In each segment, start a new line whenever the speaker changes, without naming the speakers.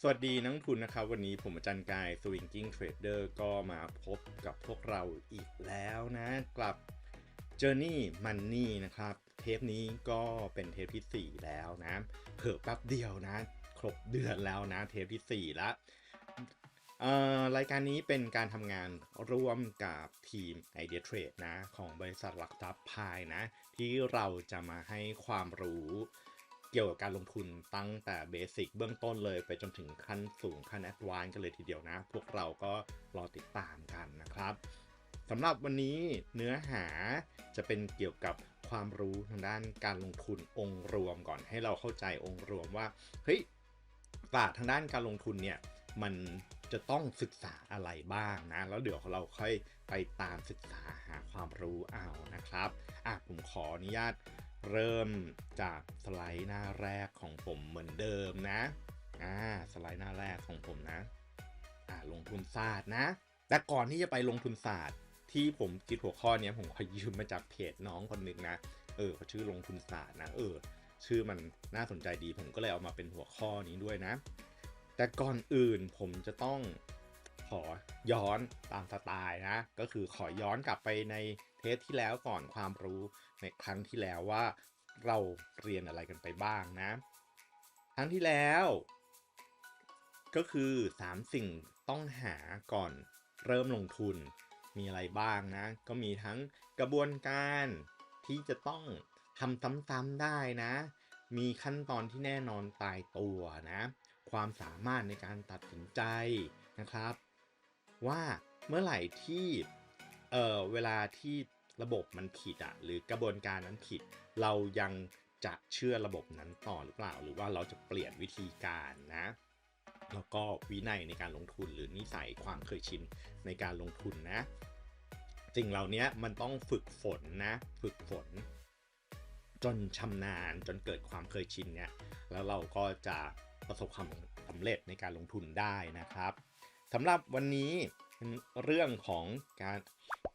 สวัสดีนักทุนนะครับ วันนี้ผมอาจารย์กาย Swinging Trader ก็มาพบกับพวกเราอีกแล้วนะกลับ Journey Money นะครับ เทปนี้ก็เป็นเทปที่ 4 แล้วนะเผิ่แป๊บเดียวนะ ครบเดือนแล้วนะ เทปที่ 4ล้วเอ่อรายการนี้เป็นการทำงานร่วมกับทีม Idea Trade นะ ของบริษัทหลักทรัพย์พายนะ ที่เราจะมาให้ความรู้ กี่ยวกับการลงทุนตั้งแต่เบสิกเบื้องต้นเลยไปจนถึงขั้นสูงขั้นแอดวานกันเลยทีเดียวนะ พวกเราก็รอติดตามกันนะครับสำหรับวันนี้เนื้อหาจะเป็นเกี่ยวกับความรู้ทางด้านการลงทุนองค์รวมก่อนให้เราเข้าใจองค์รวมว่าเฮ้ยศาสตร์ทางด้านการลงทุนเนี่ยมันจะต้องศึกษาอะไรบ้างนะ แล้วเดี๋ยวเราค่อยไปตามศึกษาหาความรู้เอานะครับอะผมขออนุญาต เริ่มจากสไลด์หน้าแรกของผมเหมือนเดิมนะ อ่า สไลด์หน้าแรกของผมนะ อ่า ลงทุนศาสตร์นะ แต่ก่อนที่จะไปลงทุนศาสตร์ ที่ผมคิดหัวข้อนี้ผมขอยืมมาจากเพจน้องคนหนึ่งนะ เออเขาชื่อลงทุนศาสตร์นะ เออ ชื่อมันน่าสนใจดี ผมก็เลยเอามาเป็นหัวข้อนี้ด้วยนะ แต่ก่อนอื่นผมจะต้องขอย้อนตามสไตล์นะ ก็คือขอย้อนกลับไปใน ทปที่แล้วก่อนความรู้ในครั้งที่แล้วว่าเราเรียนอะไรกันไปบ้างนะ ครั้งที่แล้ว ก็คือ 3 สิ่งต้องหาก่อนเริ่มลงทุนมีอะไรบ้างนะ ก็มีทั้งกระบวนการที่จะต้องทำซ้ำๆได้นะ มีขั้นตอนที่แน่นอนตายตัวนะ ความสามารถในการตัดสินใจนะครับ ว่าเมื่อไหร่ที่เออเวลาที่ ระบบมันผิดอะหรือกระบวนการนั้นผิด เรายังจะเชื่อระบบนั้นต่อหรือเปล่า หรือว่าเราจะเปลี่ยนวิธีการนะแล้วก็วินัยในการลงทุนหรือนิสัยความเคยชินในการลงทุนนะสิ่งเหล่านี้มันต้องฝึกฝนนะ ฝึกฝน จนชำนาญจนเกิดความเคยชินเนี่ยแล้วเราก็จะประสบความสำเร็จในการลงทุนได้นะครับสำหรับวันนี้เป็นเรื่องของการ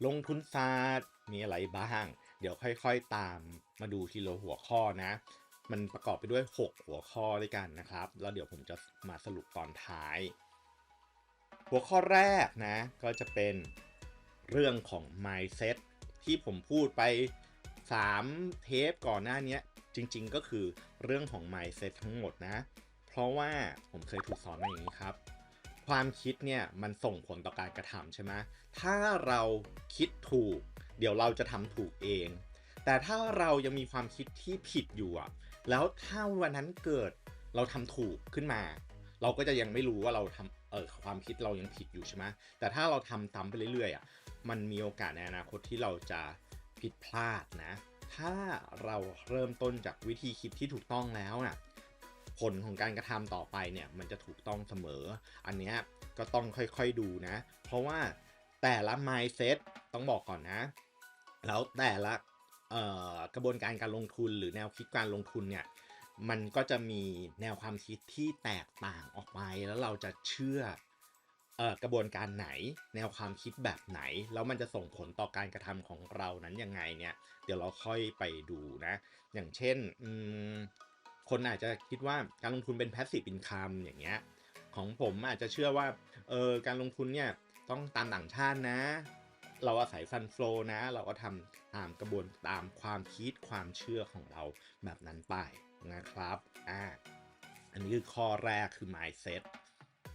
ลงทุนศาสตร์มีอะไรบ้าง เดี๋ยวค่อยๆตามมาดูทีละหัวข้อนะ มันประกอบไปด้วย 6 หัวข้อด้วยกันนะครับ แล้วเดี๋ยวผมจะมาสรุปตอนท้าย หัวข้อแรกนะก็จะเป็นเรื่องของ mindset ที่ผมพูดไป 3 เทปก่อนหน้านี้จริงๆก็คือเรื่องของ mindset ทั้งหมดนะ เพราะว่าผมเคยถูกสอนมาอย่างนี้ครับ ความคิดเนี่ยมันส่งผลต่อการกระทำใช่ไหมถ้าเราคิดถูก เดี๋ยวเราจะทำถูกเอง แต่ถ้าเรายังมีความคิดที่ผิดอยู่อะแล้วถ้าวันนั้นเกิดเราทำถูกขึ้นมา เราก็จะยังไม่รู้ว่าเราทำเออความคิดเรายังผิดอยู่ใช่ไหมแต่ถ้าเราทำซ้ำไปเรื่อยๆอะมันมีโอกาสในอนาคตที่เราจะผิดพลาดนะ ถ้าเราเริ่มต้นจากวิธีคิดที่ถูกต้องแล้วน่ะ ผลของการกระทำต่อไปเนี่ยมันจะถูกต้องเสมอ อันนี้ก็ต้องค่อยๆดูนะ เพราะว่าแต่ละ mindset ต้องบอกก่อนนะ แล้วแต่ละกระบวนการการลงทุนหรือแนวคิดการลงทุนเนี่ยมันก็จะมีแนวความคิดที่แตกต่างออกไป แล้วเราจะเชื่ออกระบวนการไหน แนวความคิดแบบไหน แล้วมันจะส่งผลต่อการกระทำของเรานั้นยังไงเนี่ย เดี๋ยวเราค่อยไปดูนะ อย่างเช่นอ คนอาจจะคิดว่าการลงทุนเป็น passive income อย่างเงี้ยของผมอาจจะเชื่อว่าเออการลงทุนเนี่ยต้องตามต่างชาตินะ เราอาศัยฟันโฟลนะ เราก็ทำตามกระบวนตามความคิดความเชื่อของเราแบบนั้นไปนะครับอ่าอันนี้คือข้อแรกคือ mindset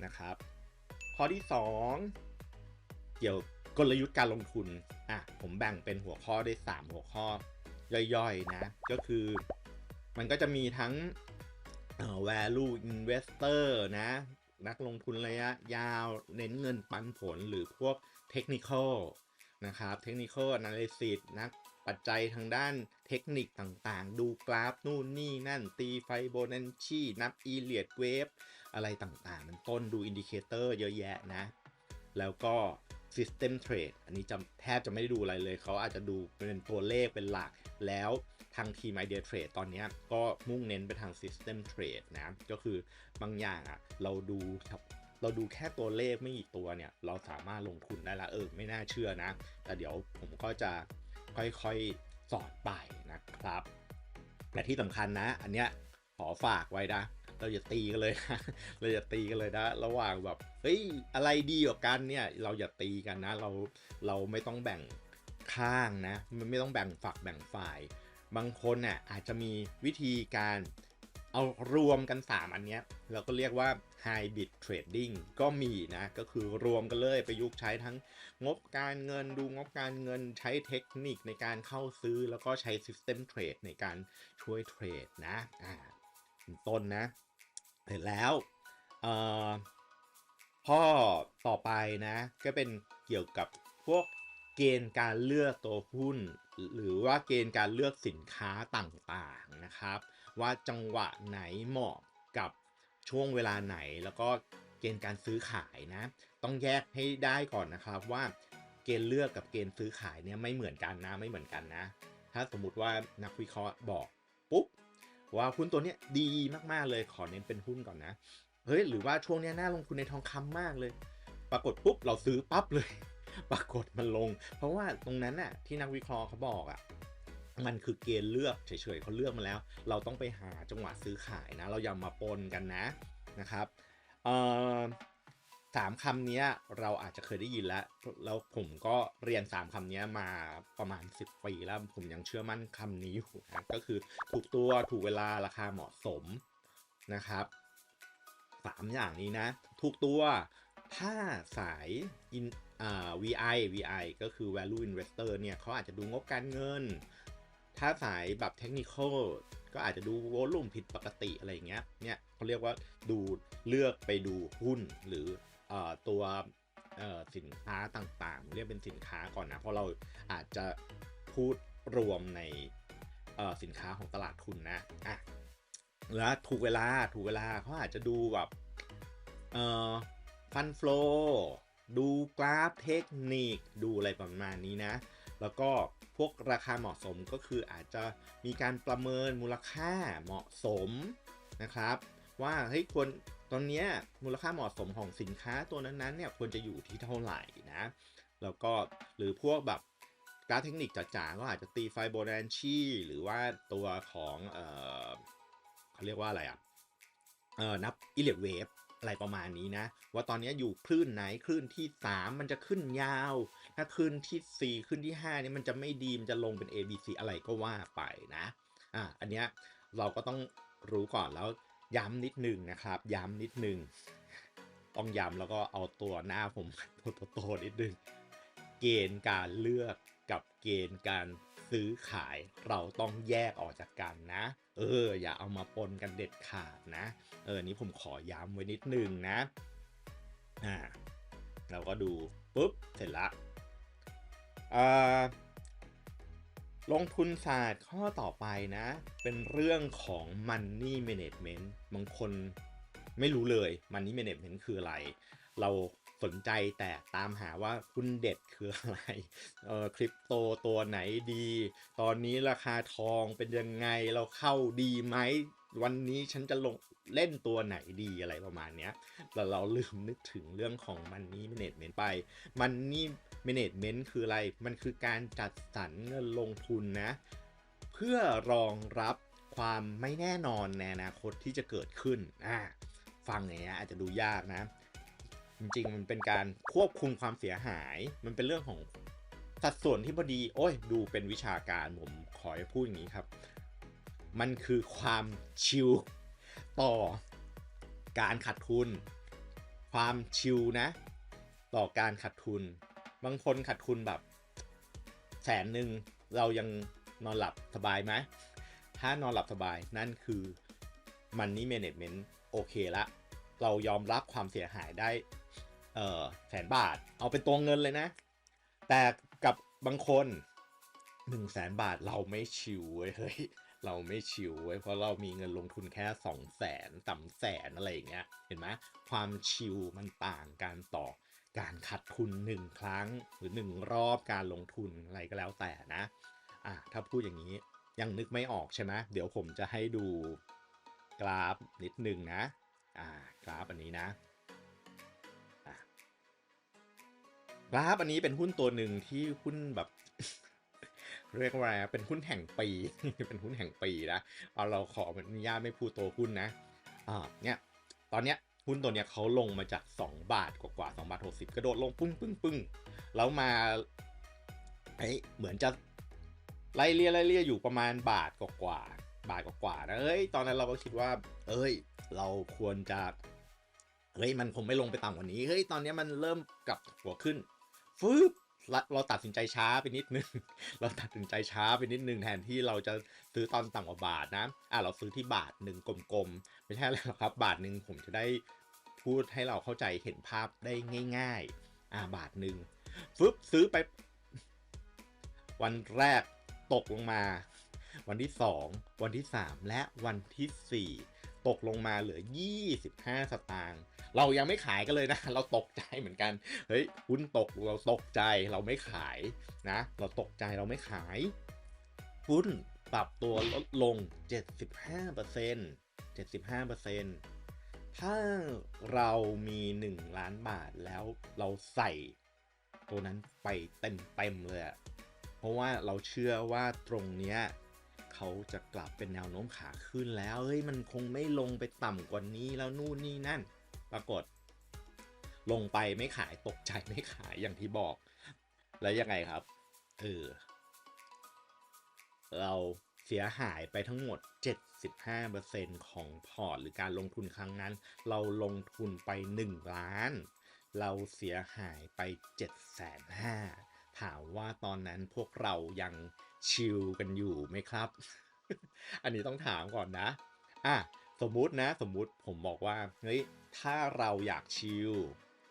นะครับ ข้อที่ 2 เกี่ยวกลยุทธ์การลงทุนอะผมแบ่งเป็นหัวข้อได้ 3 หัวข้อ ย่อยๆนะ ก็คือ มันก็จะมีทั้ง value investor นะ นักลงทุนระยะยาวเน้นเงินปันผลหรือพวก technical นะครับ technical analysis นักปัจจัยทางด้านเทคนิคต่างๆ ดูกราฟนู่นนี่นั่น ตีไฟโบนันชีนับ e l i o t wave อะไรต่างๆมันต้นดูอินดิเคเตอร์เยอะแยะนะ แล้วก็ System Trade อันนี้จำแทบจะไม่ได้ดูอะไรเลย เขาอาจจะดูเป็นตัวเลขเป็นหลักแล้ว ทางทีม Idea Trade ตอนนี้ก็มุ่งเน้นไปทาง System Trade นะก็คือบางอย่างอะ่ะเราดูเราดูแค่ตัวเลขไม่กี่ตัวเนี่ย เราสามารถลงทุนได้ละเออไม่น่าเชื่อนะ แต่เดี๋ยวผมก็จะค่อยๆสอนไปนะครับแต่ที่สำคัญนะ อันเนี้ยขอฝากไว้นะเราอย่าตีกันเลยนะเราอย่าตีกันเลยนะ ระหว่างแบบเฮ้ยอะไรดีกว่ากันเนี่ย เราอย่าตีกันนะ เราเราไม่ต้องแบ่งข้างนะ มันไม่ต้องแบ่งฝักแบ่งฝ่าย บางคนน่ะอาจจะมีวิธีการเอารวมกัน 3 อันเนี้ยเราก็เรียกว่า hybrid trading ก็มีนะ ก็คือรวมกันเลยประยุกต์ใช้ทั้งงบการเงินดูงบการเงินใช้เทคนิคในการเข้าซื้อแล้วก็ใช้ system trade ในการช่วยเทรดนะอ่าต้นนะเสร็จแล้วเอ่อข้อต่อไปนะ ก็เป็นเกี่ยวกับพวก เกณฑ์การเลือกตัวหุ้น หรือว่าเกณฑ์การเลือกสินค้าต่างๆนะครับ ว่าจังหวะไหนเหมาะกับช่วงเวลาไหนแล้วก็เกณฑ์การซื้อขายนะ ต้องแยกให้ได้ก่อนนะครับว่าเกณฑ์เลือกกับเกณฑ์ซื้อขายเนี่ยไม่เหมือนกันนะไม่เหมือนกันนะ ถ้าสมมุติว่านักวิเคราะห์บอกปุ๊บว่าหุ้นตัวเนี้ยดีมากๆเลยขอเน้นเป็นหุ้นก่อนนะเฮ้ยหรือว่าช่วงนี้น่าลงทุนในทองคำมากเลย ปรากฏปุ๊บเราซื้อปั๊บเลย ปรากฏมันลง เพราะว่าตรงนั้นน่ะที่นักวิเคราะห์เขาบอกอะมันคือเกณฑ์เลือกเฉยๆเขาเลือกมาแล้ว เราต้องไปหาจังหวะซื้อขายนะ เราอย่ามาปนกันนะนะครับเอ่อสามคำนี้เราอาจจะเคยได้ยินแล้ว แล้วผมก็เรียนสามคำนี้มาประมาณ 10 ปีแล้ว ผมยังเชื่อมั่นคำนี้อยู่นะก็คือถูกตัวถูกเวลาราคาเหมาะสมนะครับสามอย่างนี้นะ ถูกตัวถ้าสายอิน VI VI ก็คือ value investor เนี่ยเขาอาจจะดูงบการเงิน ถ้าสายแบบเทคนิคอลก็อาจจะดูวอลุ่มผิดปกติอะไรอย่างเงี้ย เนี่ยเขาเรียกว่าดูเลือกไปดูหุ้นหรืออตัวสินค้าต่างๆ เรียกเป็นสินค้าก่อนนะ เพราะเราอาจจะพูดรวมในสินค้าของตลาดทุนนะอะแล้วถูกเวลาถูกเวลาเขาอาจจะดูแบบเอ่อฟันฟลอ ดูกราฟเทคนิคดูอะไรประมาณนี้นะ แล้วก็พวกราคาเหมาะสมก็คืออาจจะมีการประเมินมูลค่าเหมาะสมนะครับ ว่าเฮ้ยควรตอนเนี้ยมูลค่าเหมาะสมของสินค้าตัวนั้นๆเนี่ยควรจะอยู่ที่เท่าไหร่นะแล้วก็หรือพวกแบบกราฟเทคนิคจ๋าๆก็อาจจะตีไฟโบนันชีหรือว่าตัวของเออเขาเรียกว่าอะไรอะเออนับอิเล็กเวฟ อะไรประมาณนี้นะ ว่าตอนนี้อยู่คลื่นไหนคลื่นที่ 3 มันจะขึ้นยาว ถ้าคลื่นที่4ขึ้นที่5นี่มันจะไม่ดีมันจะลงเป็น A B C อะไรก็ว่าไปนะอะอันเนี้ยเราก็ต้องรู้ก่อนแล้วย้ำนิดนึงนะครับ ย้ำนิดนึงต้องย้ำแล้วก็เอาตัวหน้าผมตัวโตๆนิดนึงเกณฑ์การเลือกกับเกณฑ์การซื้อขายเราต้องแยกออกจากกันนะ เออ อย่าเอามาปนกันเด็ดขาดนะ เออ นี้ผมขอย้ำไว้นิดนึงนะ อ่า เราก็ดูปุ๊บ เสร็จละอ่าลงทุนศาสตร์ข้อต่อไปนะ เป็นเรื่องของ Money Management บางคนไม่รู้เลย Money Management คืออะไร เรา สนใจแต่ตามหาว่าหุ้นเด็ดคืออะไรเออคริปโตตัวไหนดี ตอนนี้ราคาทองเป็นยังไงเราเข้าดีไหมวันนี้ฉันจะลงเล่นตัวไหนดีอะไรประมาณเนี้ยแต่เราลืมนึกถึงเรื่องของ Money Management ไป Money Management คืออะไร มันคือการจัดสรรเงินลงทุนนะ เพื่อรองรับความไม่แน่นอนในอนาคตที่จะเกิดขึ้นอ่าฟังอย่างเงี้ยอาจจะดูยากนะ จริงๆ มันเป็นการควบคุมความเสียหาย มันเป็นเรื่องของสัดส่วนที่พอดี โอ้ย ดูเป็นวิชาการผมขอให้พูดอย่างนี้ครับ มันคือความชิลต่อการขาดทุน ความชิลนะ ต่อการขาดทุน บางคนขาดทุนแบบแสนหนึ่งเรายังนอนหลับสบายไหมถ้านอนหลับสบายนั่นคือ Money Management โอเคละ เรายอมรับความเสียหายได้เออแสนบาท เอาเป็นตัวเงินเลยนะ แต่กับบางคนหนึ่งแสนบาทเราไม่ชิวเว้ยเฮ้ยเราไม่ชิวเว้ยเพราะเรามีเงินลงทุนแค่สองแสนสามแสนอะไรอย่างเงี้ยเห็นไหมความชิวมันต่างกันต่อการขาดทุนหนึ่งครั้งหรือหนึ่งรอบการลงทุนอะไรก็แล้วแต่นะอะถ้าพูดอย่างนี้ยังนึกไม่ออกใช่ไหมเดี๋ยวผมจะให้ดูกราฟนิดนึงนะ อ่ากราฟอันนี้นะกราฟอันนี้เป็นหุ้นตัวหนึ่งที่หุ้นแบบ เรียกว่าเป็นหุ้นแห่งปี เป็นหุ้นแห่งปีนะเอาเราขออนุญาตไม่พูดตัวหุ้นนะอ่าเนี่ยตอนเนี้ยหุ้นตัวเนี้ยเขาลงมาจาก 2 บาทกว่าๆ2บาท60 กระโดดลงปึ้งปึ้งปึ้งแล้วมาเอ้ยเหมือนจะไล่เลี่ยไล่เลี่ยอยู่ประมาณบาทกว่า บาทกว่าๆนะเอ้ยตอนนั้นเราก็คิดว่า เอ้ย เราควรจะเฮ้ยมันคงไม่ลงไปต่ำกว่านี้เฮ้ยตอนนี้มันเริ่มกลับหัวขึ้นฟึบเราเราตัดสินใจช้าไปนิดนึง เราตัดสินใจช้าไปนิดนึงแทนที่เราจะซื้อตอนต่ำกว่าบาทนะ อะเราซื้อที่บาทหนึ่งกลมๆ ไม่ใช่อะไรหรอกครับ บาทหนึ่งผมจะได้พูดให้เราเข้าใจเห็นภาพได้ง่าย ๆ อะบาทหนึ่งฟึบซื้อไป วันแรกตกลงมา วันที่ 2 วันที่ 3 และวันที่ 4 ตกลงมาเหลือ 25 สตางค์เรายังไม่ขายกันเลยนะ เราตกใจเหมือนกัน เฮ้ยหุ้นตกเราตกใจเราไม่ขายนะ เราตกใจเราไม่ขายหุ้นปรับตัวลดลง 75% 75%ถ้าเรามี 1 ล้านบาทแล้วเราใส่ตัวนั้นไปเต็มๆเลย เพราะว่าเราเชื่อว่าตรงเนี้ย เขาจะกลับเป็นแนวโน้มขาขึ้นแล้วเฮ้ยมันคงไม่ลงไปต่ำกว่านี้แล้วนู่นนี่นั่น ปรากฏ ลงไปไม่ขายตกใจไม่ขายอย่างที่บอก แล้วยังไงครับเออเราเสียหายไปทั้งหมด 75%ของพอร์ตหรือการลงทุนครั้งนั้น เราลงทุนไป 1 ล้าน เราเสียหายไป7 5 0 0 0 ถามว่าตอนนั้นพวกเรายังชิลกันอยู่ไหมครับ อันนี้ต้องถามก่อนนะ อะสมมุตินะสมมุติผมบอกว่าเฮ้ยถ้าเราอยากชิล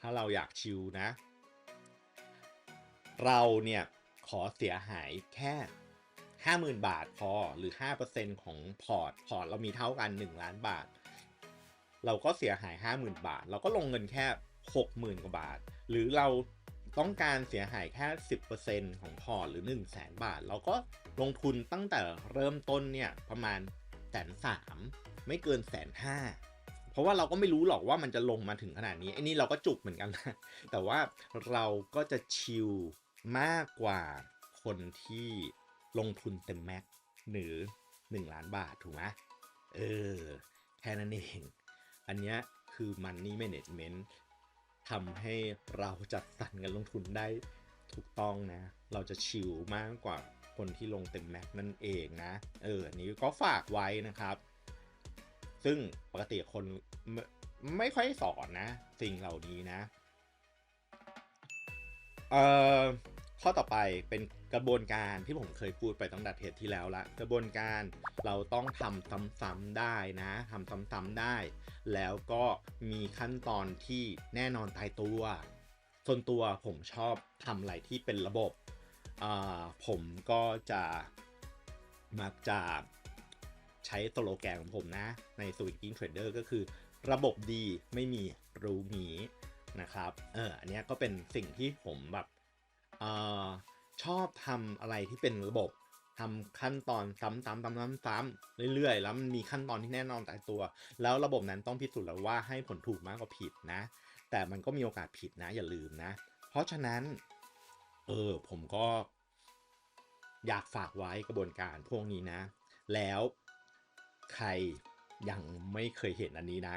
ถ้าเราอยากชิลนะ เราเนี่ยขอเสียหายแค่ 50,000 บาทพอหรือ 5%ของพอร์ตพอร์ตเรามีเท่ากัน 1 ล้านบาท เราก็เสียหาย 50,000 บาท เราก็ลงเงินแค่ 60,000 กว่าบาท หรือเรา ต้องการเสียหายแค่ 10%ของพอร์ตหรือ 1 0 0 0 0แบาท เราก็ลงทุนตั้งแต่เริ่มต้นเนี่ยประมาณแสนสามไม่เกินแสนห้าเพราะว่าเราก็ไม่รู้หรอกว่ามันจะลงมาถึงขนาดนี้ไอ้นี่เราก็จุกเหมือนกันนะแต่ว่าเราก็จะชิลมากกว่าคนที่ลงทุนเต็มแม็กหรือ 1 ล้านบาทถูกไหมเออ แค่นั้นเอง อันเนี้ยคือ Money Management ทำให้เราจัดสรรเงินลงทุนได้ถูกต้องนะ เราจะชิลมากกว่าคนที่ลงเต็มแม็กนั่นเองนะ เออ นี้ก็ฝากไว้นะครับ ซึ่งปกติคนไม่ไม่ค่อยสอนนะ สิ่งเหล่านี้นะ เอ่อ ข้อต่อไปเป็น กระบวนการที่ผมเคยพูดไปตั้งแต่เทปที่แล้วละกระบวนการเราต้องทำซ้ำๆได้นะทำซ้ำๆได้ แล้วก็มีขั้นตอนที่แน่นอนตายตัว ส่วนตัวผมชอบทำอะไรที่เป็นระบบอ่าผมก็จะมักจะใช้สโลแกนของผมนะ ใน Swinging Trader ก็คือระบบดีไม่มีรู้มีนะครับ เออ อันนี้ก็เป็นสิ่งที่ผมแบบ เออ ชอบทำอะไรที่เป็นระบบทำขั้นตอนซ้ำๆซ้ำๆเรื่อยๆ แล้วมันมีขั้นตอนที่แน่นอนแต่ตัว แล้วระบบนั้นต้องพิสูจน์แล้วว่าให้ผลถูกมากกว่าผิดนะ แต่มันก็มีโอกาสผิดนะอย่าลืมนะ เพราะฉะนั้น เออผมก็ อยากฝากไว้กระบวนการพวกนี้นะ แล้วใครยังไม่เคยเห็นอันนี้นะ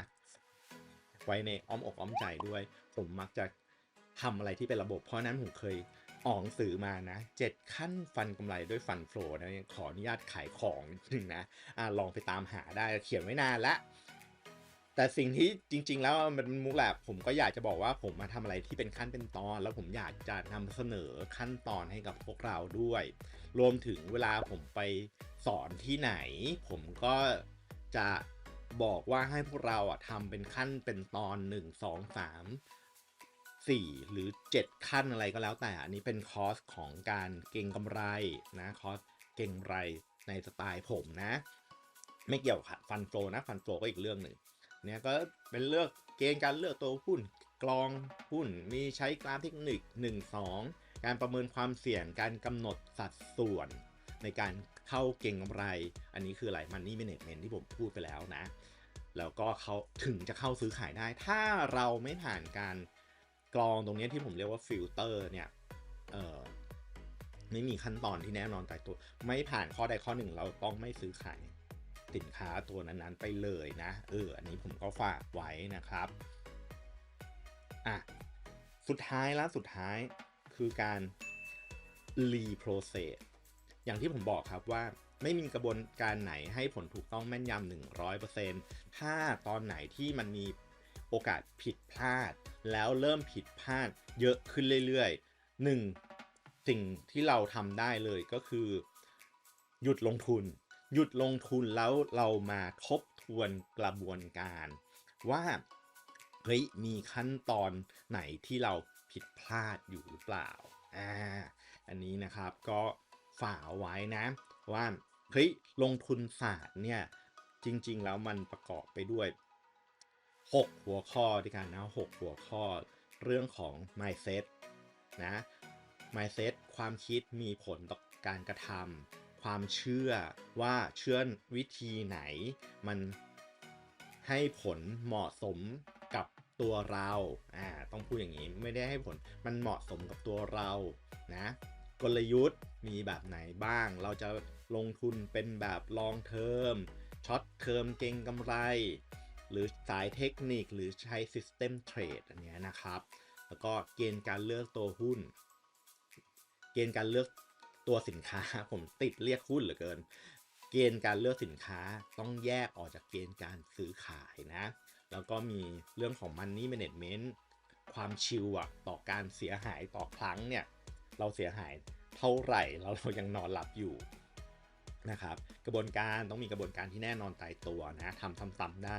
ไว้ในอ้อมอกอ้อมใจด้วย ผมมักจะทำอะไรที่เป็นระบบ เพราะนั้นผมเคย ออกงสือมานะเจ็ดขั้นฟันกำไรด้วยฟันโฟลนะขออนุญาตขายของนึงนะอ่าลองไปตามหาได้เขียนไว้นานละแต่สิ่งที่จริง ๆ แล้วมันมุกแหละผมก็อยากจะบอกว่าผมมาทำอะไรที่เป็นขั้นเป็นตอน แล้วผมอยากจะนำเสนอขั้นตอนให้กับพวกเราด้วย รวมถึงเวลาผมไปสอนที่ไหน ผมก็จะบอกว่าให้พวกเราอะทำเป็นขั้นเป็นตอน 1 2 3 4 หรือ 7 ขั้นอะไรก็แล้วแต่ อันนี้เป็นคอสของการเก่งกำไรนะคอสเก่งไรในสไตล์ผมนะ ไม่เกี่ยวกับฟันโฟนะฟันโฟก็อีกเรื่องหนึ่งเนี่ยก็เป็นเลือกเกณฑ์การเลือกตัวหุ้นกรองหุ้นมีใช้กราฟเทคนิค 1 2 การประเมินความเสี่ยงการกำหนดสัดส่วน ในการเข้าเก่งกำไร อันนี้คืออะไรมันนี่ management ที่ผมพูดไปแล้วนะ แล้วก็เขาถึงจะเข้าซื้อขายได้ ถ้าเราไม่ผ่านการ กรองตรงนี้ที่ผมเรียกว่าฟิลเตอร์เนี่ยเออไม่มีขั้นตอนที่แน่นอนแตายตัว ไม่ผ่านข้อใดข้อหนึ่งเราต้องไม่ซื้อขายสินค้าตัวนั้นๆไปเลยนะเอออันนี้ผมก็ฝากไว้นะครับอะสุดท้ายแล้วสุดท้ายคือการรีโปรเซสอย่างที่ผมบอกครับว่าไม่มีกระบวนการไหนให้ผลถูกต้องแม่นยำ100%ถ้าตอนไหนที่มันมี โอกาสผิดพลาด แล้วเริ่มผิดพลาดเยอะขึ้นเรื่อยๆหนึ่งสิ่งที่เราทำได้เลยก็คือ หยุดลงทุน หยุดลงทุนแล้วเรามาทบทวนกระบวนการ ว่าเฮ้ยมีขั้นตอนไหนที่เราผิดพลาดอยู่หรือเปล่าอ่าอันนี้นะครับก็ฝากเอาไว้นะ ว่าเฮ้ยลงทุนศาสตร์เนี่ยจริงๆแล้วมันประกอบไปด้วย 6 หัวข้อด้วยกันนะ6หัวข้อเรื่องของ mindset นะ mindset ความคิดมีผลต่อการกระทำความเชื่อว่าเชื่อวิธีไหน มันให้ผลเหมาะสมกับตัวเรา อ่า ต้องพูดอย่างนี้ไม่ได้ให้ผล มันเหมาะสมกับตัวเรา นะ กลยุทธ์มีแบบไหนบ้าง เราจะลงทุนเป็นแบบ long term ช็อตเทอมเก่งกำไร หรือสายเทคนิคหรือใช้ system trade อันนี้นะครับ แล้วก็เกณฑ์การเลือกตัวหุ้น เกณฑ์การเลือกตัวสินค้า ผมติดเรียกหุ้นเหลือเกิน เกณฑ์การเลือกสินค้าต้องแยกออกจากเกณฑ์การซื้อขายนะ แล้วก็มีเรื่องของ money management ความชิลอะต่อการเสียหายต่อครั้งเนี่ย เราเสียหายเท่าไหร่แล้วเรายังนอนหลับอยู่นะครับ กระบวนการต้องมีกระบวนการที่แน่นอนตายตัวนะทำซ้ำๆได้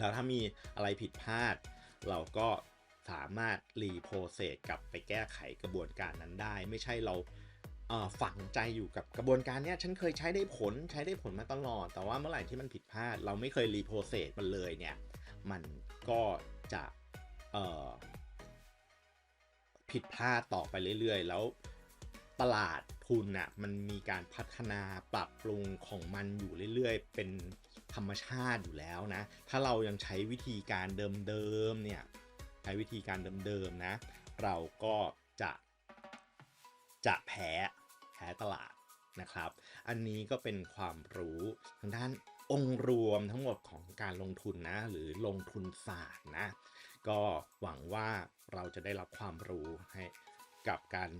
แล้วถ้ามีอะไรผิดพลาด เราก็สามารถรีโปรเซสกลับไปแก้ไขกระบวนการนั้นได้ ไม่ใช่เราฝังใจอยู่กับกระบวนการเนี้ยฉันเคยใช้ได้ผลใช้ได้ผลมาตลอด แต่ว่าเมื่อไหร่ที่มันผิดพลาด เราไม่เคยรีโปรเซสมันเลยเนี่ย มันก็จะผิดพลาดต่อไปเรื่อยๆ แล้วตลาดทุนน่ะมันมีการพัฒนาปรับปรุงของมันอยู่เรื่อยๆ เป็น ธรรมชาติอยู่แล้วนะ ถ้าเรายังใช้วิธีการเดิมๆเนี่ยใช้วิธีการเดิมๆนะ เราก็จะจะแพ้แพ้ตลาดนะครับ อันนี้ก็เป็นความรู้ทางด้านองค์รวมทั้งหมดของการลงทุนนะ หรือลงทุนศาสตร์นะ ก็หวังว่าเราจะได้รับความรู้ให้กับการ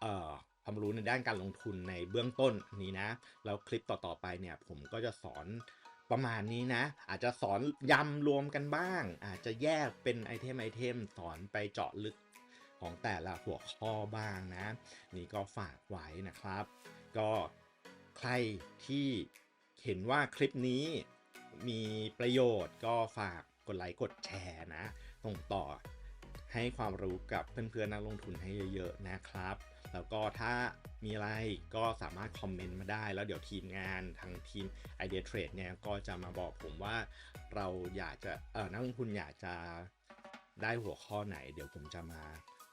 เอ่อความรู้ในด้านการลงทุนในเบื้องต้นนี้นะ แล้วคลิปต่อๆไปเนี่ยผมก็จะสอน ประมาณนี้นะ อาจจะสอนยำรวมกันบ้าง อาจจะแยกเป็นไอเทมไอเทมสอนไปเจาะลึกของแต่ละหัวข้อบ้างนะ นี่ก็ฝากไว้นะครับ ก็ใครที่เห็นว่าคลิปนี้มีประโยชน์ก็ฝากกดไลค์กดแชร์นะส่งต่อให้ความรู้กับเพื่อนๆนักลงทุนให้เยอะๆนะครับ แล้วก็ถ้ามีอะไรก็สามารถคอมเมนต์มาได้ แล้วเดี๋ยวทีมงานทางทีม Idea Trade เนี่ยก็จะมาบอกผมว่าเราอยากจะเออนักลงทุนอยากจะได้หัวข้อไหน เดี๋ยวผมจะมา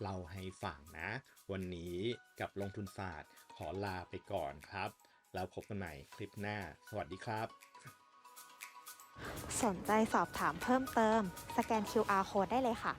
เล่าให้ฟังนะ วันนี้กับลงทุนศาสตร์ขอลาไปก่อนครับ แล้วพบกันใหม่คลิปหน้า สวัสดีครับ
สนใจสอบถามเพิ่มเติม สแกน QR code ได้เลยค่ะ